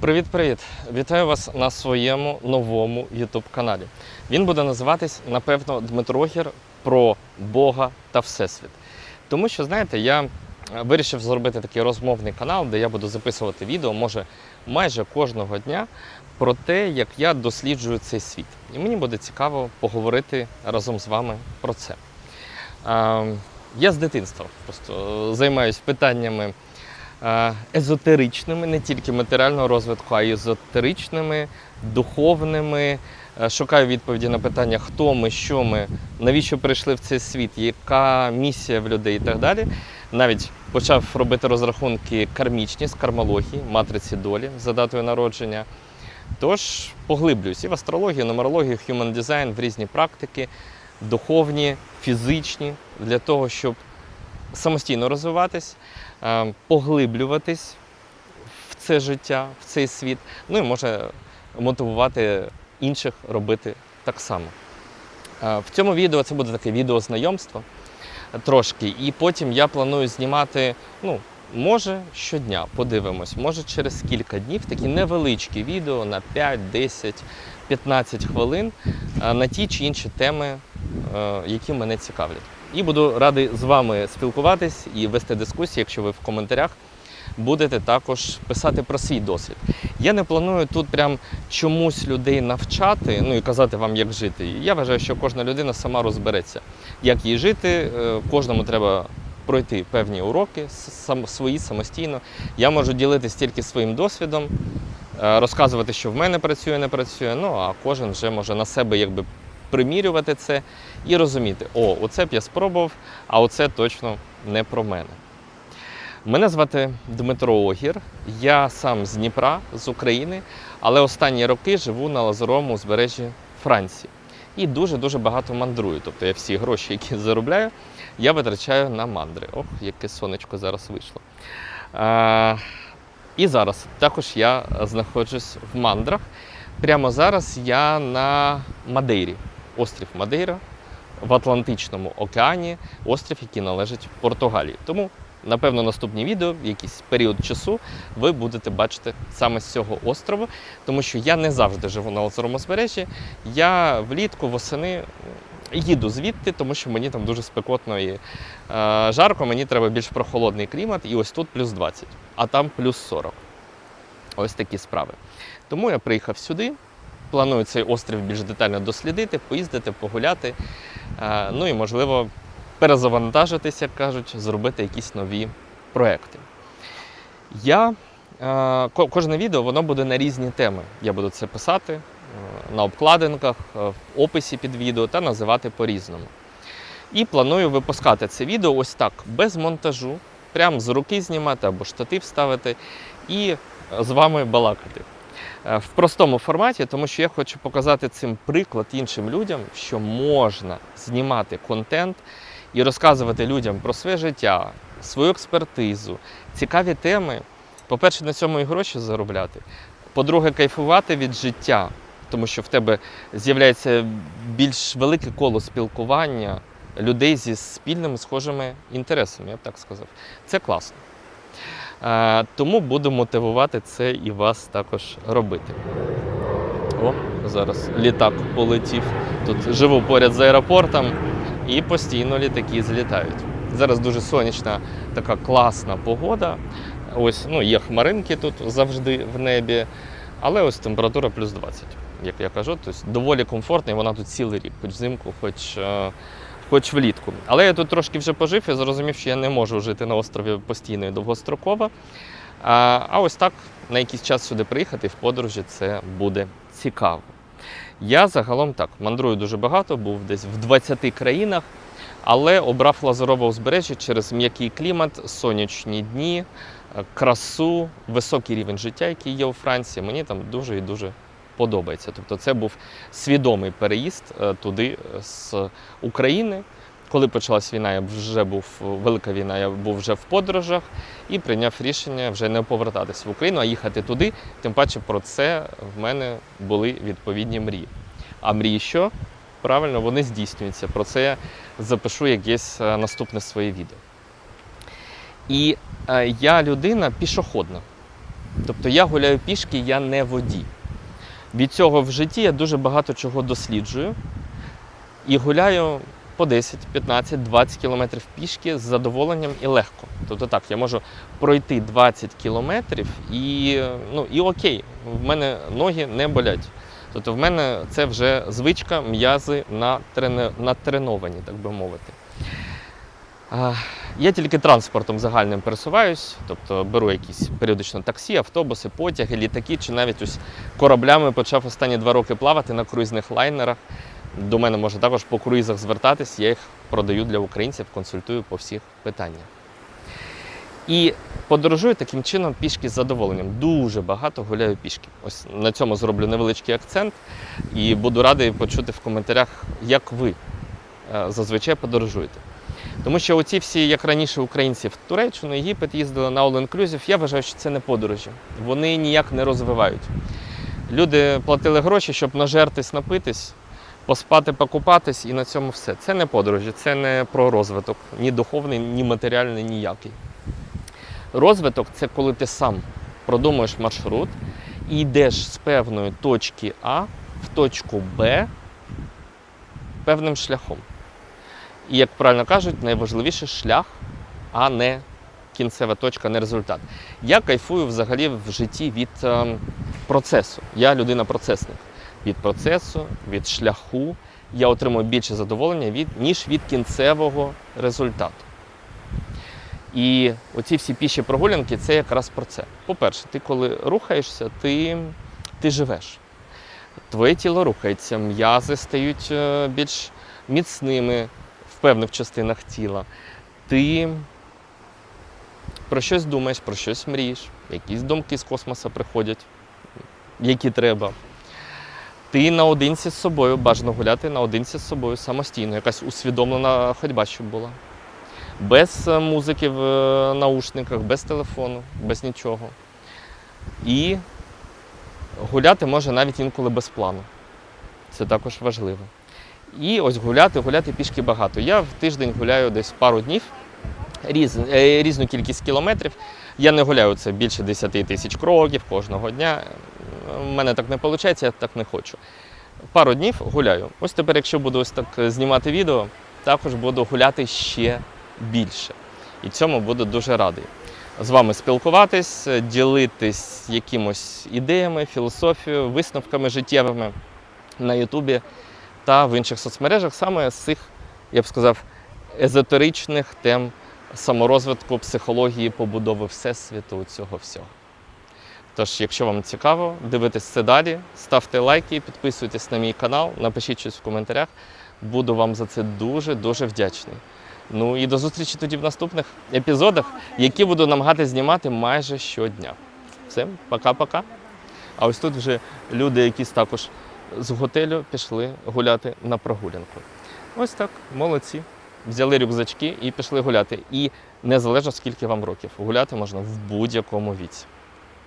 Привіт-привіт! Вітаю вас на своєму новому YouTube каналі. Він буде називатись, напевно, Дмитрогір про Бога та Всесвіт. Тому що, знаєте, я е, вирішив зробити такий розмовний канал, де я буду записувати відео, може, майже кожного дня про те, як я досліджую цей світ. І мені буде цікаво поговорити разом з вами про це. Е, Я з дитинства просто займаюся питаннями е, езотеричними, не тільки матеріального розвитку, а й езотеричними, духовними. Е, Шукаю відповіді на питання, хто ми, що ми, навіщо прийшли в цей світ, яка місія в людей і так далі. Навіть почав робити розрахунки кармічні з кармології, матриці долі за датою народження. Тож поглиблююсь і в астрологію, нумерологію, human design, в різні практики, духовні, фізичні, для того, щоб самостійно розвиватись, е, поглиблюватись в це життя, в цей світ, ну і може мотивувати інших робити так само. Е, В цьому відео це буде таке відео знайомство трошки, і потім я планую знімати, ну, може щодня, подивимось, може через кілька днів. Такі невеличкі відео на 5, 10, 15 хвилин е, на ті чи інші теми, е, які мене цікавлять. І буду радий з вами спілкуватись і вести дискусії, якщо ви в коментарях будете також писати про свій досвід. Я не планую тут прям чомусь людей навчати, ну і казати вам, як жити. Я вважаю, що кожна людина сама розбереться, як їй жити. Е, Кожному треба пройти певні уроки свої самостійно. Я можу ділитися тільки своїм досвідом, е, розказувати, що в мене працює, не працює. Ну а кожен вже може на себе якби примірювати це і розуміти, о, оце б я спробував, а оце точно не про мене. Мене звати Дмитро Огір. Я сам з Дніпра, з України, але останні роки живу на лазуровому узбережжі Франції. І дуже-дуже багато мандрую. Тобто я всі гроші, які заробляю, я витрачаю на мандри. Ох, яке сонечко зараз вийшло. А, і зараз також я знаходжусь в мандрах. Прямо зараз я на Мадейрі, острів Мадейра в Атлантичному океані, острів, який належить Португалії. Тому, напевно, наступні відео, в якийсь період часу, ви будете бачити саме з цього острову, тому що я не завжди живу на озерому збережжі. Я влітку, восени їду звідти, тому що мені там дуже спекотно і е, жарко, мені треба більш прохолодний клімат, і ось тут плюс 20, а там плюс 40. Ось такі справи. Тому я приїхав сюди. Планую цей острів більш детально дослідити, поїздити, погуляти. е, Ну і, можливо, перезавантажитись, як кажуть, зробити якісь нові проекти. Я е, кожне відео воно буде на різні теми. Я буду це писати е, на обкладинках, в описі під відео та називати по-різному. І планую випускати це відео ось так, без монтажу, прямо з руки знімати або штатив ставити і з вами балакати. Е, В простому форматі, тому що я хочу показати цим приклад іншим людям, що можна знімати контент і розказувати людям про своє життя, свою експертизу, цікаві теми. По-перше, на цьому і гроші заробляти. По-друге, кайфувати від життя, тому що в тебе з'являється більш велике коло спілкування людей зі спільними схожими інтересами, я б так сказав. Це класно. Е, Тому буду мотивувати це і вас також робити. О, зараз літак полетів. Тут живу поряд з аеропортом і постійно літаки злітають. Зараз дуже сонячна, така класна погода. Ось ну, є хмаринки тут завжди в небі, але ось температура плюс 20, як я кажу. Тобто доволі комфортно, і вона тут цілий рік, хоч взимку, хоч, е, хоч влітку. Але я тут трошки вже пожив і зрозумів, що я не можу жити на острові постійно і довгостроково. А, а ось так на якийсь час сюди приїхати в подорожі це буде цікаво. Я загалом так мандрую дуже багато, був десь в 20 країнах, але обрав Лазурове узбережжя через м'який клімат, сонячні дні, е, красу, високий рівень життя, який є у Франції. Мені там дуже і дуже подобається. Тобто, це був свідомий переїзд е, туди е, з України. Коли почалась війна, я вже був велика війна, я був вже в подорожах і прийняв рішення вже не повертатися в Україну, а їхати туди. Тим паче про це в мене були відповідні мрії. А мрії що? Правильно, вони здійснюються. Про це я запишу якесь е, наступне своє відео. І я людина пішохідна. Тобто я гуляю пішки, я не водій. Від цього в житті я дуже багато чого досліджую і гуляю по 10, 15, 20 кілометрів пішки з задоволенням і легко. Тобто так, я можу пройти 20 кілометрів і, ну, і окей, в мене ноги не болять. Тобто в мене це вже звичка, м'язи натрене- натреновані, так би мовити. Я тільки транспортом загальним пересуваюсь, тобто беру якісь періодично таксі, автобуси, потяги, літаки, чи навіть ось кораблями почав останні два роки плавати на круїзних лайнерах. До мене можна також по круїзах звертатись, я їх продаю для українців, консультую по всіх питаннях. І подорожую таким чином пішки з задоволенням. Дуже багато гуляю пішки. Ось на цьому зроблю невеличкий акцент і буду радий почути в коментарях, як ви е, зазвичай подорожуєте. Тому що оці всі, як раніше, українці в Туреччину, Єгипет їздили на All Inclusive, я вважаю, що це не подорожі. Вони ніяк не розвивають. Люди платили гроші, щоб нажертись, напитись, поспати, покупатись, і на цьому все. Це не подорожі, це не про розвиток, ні духовний, ні матеріальний, ніякий. Розвиток це коли ти сам продумуєш маршрут і йдеш з певної точки А в точку Б певним шляхом. І як правильно кажуть, найважливіший шлях, а не кінцева точка, не результат. Я кайфую взагалі в житті від е, процесу. Я людина-процесник. Від процесу, від шляху я отримую більше задоволення від, ніж від кінцевого результату. І оці всі піші прогулянки це якраз про це. По-перше, ти коли рухаєшся, ти, ти живеш. Твоє тіло рухається, м'язи стають е, більш міцними в певних частинах тіла. Ти про щось думаєш, про щось мрієш, якісь думки з космосу приходять, які треба. Ти наодинці з собою, бажано гуляти наодинці з собою самостійно, якась усвідомлена ходьба, щоб була. Без е, музики в е, наушниках, без телефону, без нічого. І гуляти може навіть інколи без плану. Це також важливо. І ось гуляти, гуляти пішки багато. Я в тиждень гуляю десь пару днів, різ, е, різну кількість кілометрів. Я не гуляю це більше 10 тисяч кроків кожного дня. У мене так не виходить, я так не хочу. Пару днів гуляю. Ось тепер, якщо буду ось так е, знімати відео, також буду гуляти ще більше. І цьому буду дуже радий. З вами спілкуватись, е, ділитись якимось ідеями, філософією, висновками життєвими на Ютубі та в інших соцмережах, саме з цих, я б сказав, езотеричних тем саморозвитку, психології, побудови всесвіту цього всього. Тож, якщо вам цікаво, дивитесь це далі, ставте лайки, підписуйтесь на мій канал, напишіть щось в коментарях. Буду вам за це дуже-дуже вдячний. Ну і до зустрічі тоді в наступних епізодах, які буду намагатися знімати майже щодня. Все, пока-пока. А ось тут вже люди, якісь також з готелю пішли гуляти на прогулянку. Ось так, молодці. Взяли рюкзачки і пішли гуляти. І незалежно скільки вам років, гуляти можна в будь-якому віці.